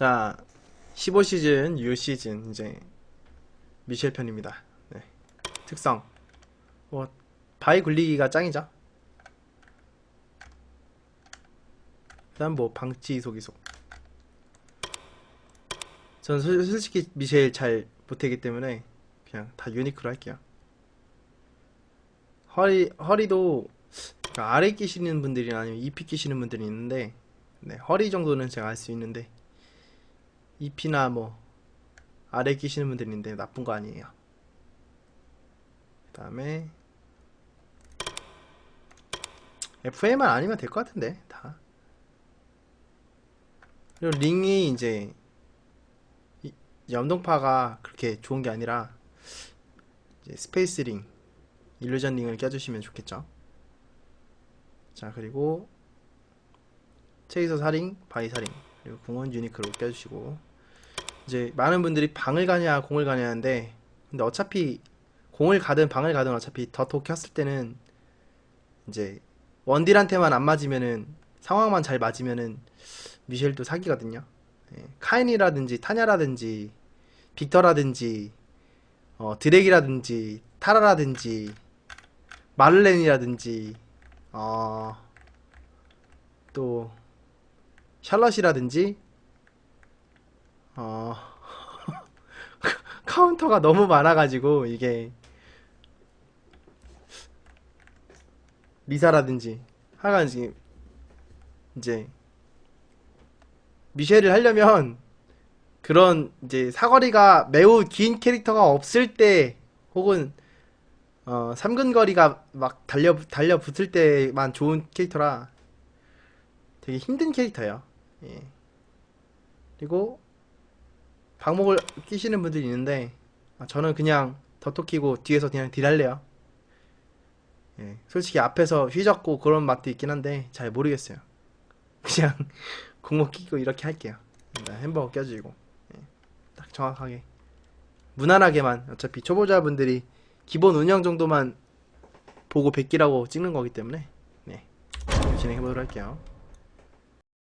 자, 15시즌, U 시즌, 이제, 미셸 편입니다. 네. 특성. 뭐, 바위 굴리기가 짱이죠. 그 다음 뭐, 방치 이속. 전 솔- 솔직히 미셸 잘 못하기 때문에, 그냥 다 유니크로 할게요. 허리, 허리도, 아래 끼시는 분들이나 아니면 EP 끼시는 분들이 있는데, 네, 허리 정도는 제가 할 수 있는데, EP나 뭐 아래 끼시는 분들이 있는데 나쁜 거 아니에요. 그 다음에 FA만 아니면 될 것 같은데 다. 그리고 링이 이제 이- 염동파가 그렇게 좋은 게 아니라 스페이스 링, 일루전 링을 껴주시면 좋겠죠. 자 그리고 체이서 사링, 바이 사링 그리고 궁원 유니크로 껴주시고 이제 많은 분들이 방을 가냐 공을 가냐 하는데 근데 어차피 공을 가든 방을 가든 어차피 더톡 켰을 때는 이제 원딜한테만 안 맞으면은 상황만 잘 맞으면은 미셸도 사기거든요. 예, 카인이라든지 타냐라든지 빅터라든지 어, 드랙이라든지 타라라든지 마를렌이라든지 어, 또 샬럿이라든지 어 카운터가 너무 많아가지고 이게 리사라든지 하여간 이제 이제 미셸을 하려면 그런 이제 사거리가 매우 긴 캐릭터가 없을 때 혹은 어 삼근거리가 막 달려 달려 붙을 때만 좋은 캐릭터라 되게 힘든 캐릭터예요. 예. 그리고 방목을 끼시는 분들이 있는데 아, 저는 그냥 더톡 키고 뒤에서 그냥 딜할래요. 예, 솔직히 앞에서 휘젓고 그런 맛도 있긴 한데 잘 모르겠어요. 그냥 공목 끼고 이렇게 할게요. 햄버거 껴주고 예, 딱 정확하게 무난하게만 어차피 초보자분들이 기본 운영 정도만 보고 100기라고 찍는 거기 때문에 네, 진행해 보도록 할게요.